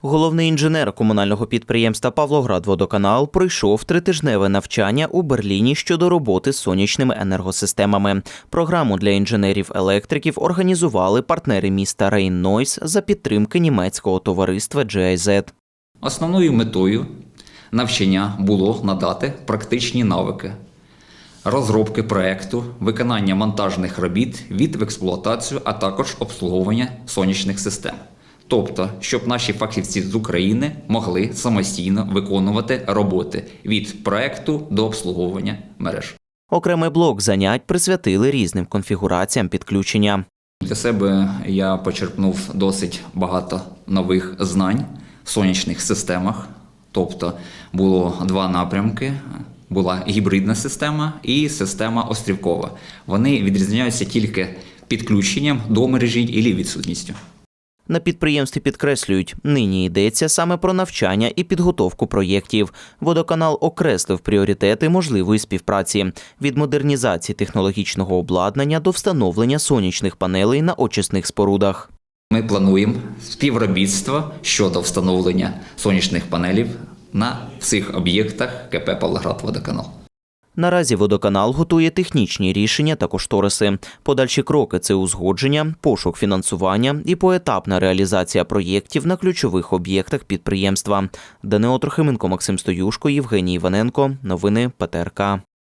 Головний інженер комунального підприємства Павлоградводоканал пройшов тритижневе навчання у Берліні щодо роботи з сонячними енергосистемами. Програму для інженерів-електриків організували партнери міста Рейн-Нойс за підтримки німецького товариства GIZ. Основною метою навчання було надати практичні навики розробки проекту, виконання монтажних робіт від в експлуатацію, а також обслуговування сонячних систем. Тобто, щоб наші фахівці з України могли самостійно виконувати роботи від проекту до обслуговування мереж. Окремий блок занять присвятили різним конфігураціям підключення. Для себе я почерпнув досить багато нових знань в сонячних системах. Тобто було два напрямки: була гібридна система і система острівкова. Вони відрізняються тільки підключенням до мережі і відсутністю. На підприємстві підкреслюють, нині йдеться саме про навчання і підготовку проєктів. Водоканал окреслив пріоритети можливої співпраці від модернізації технологічного обладнання до встановлення сонячних панелей на очисних спорудах. Ми плануємо співробітство щодо встановлення сонячних панелів на всіх об'єктах КП Павлоград-Водоканал. Наразі водоканал готує технічні рішення та кошториси. Подальші кроки це узгодження, пошук фінансування і поетапна реалізація проєктів на ключових об'єктах підприємства. Данило Трохименко, Максим Стоюшко, Євгеній Іваненко. Новини ПТРК.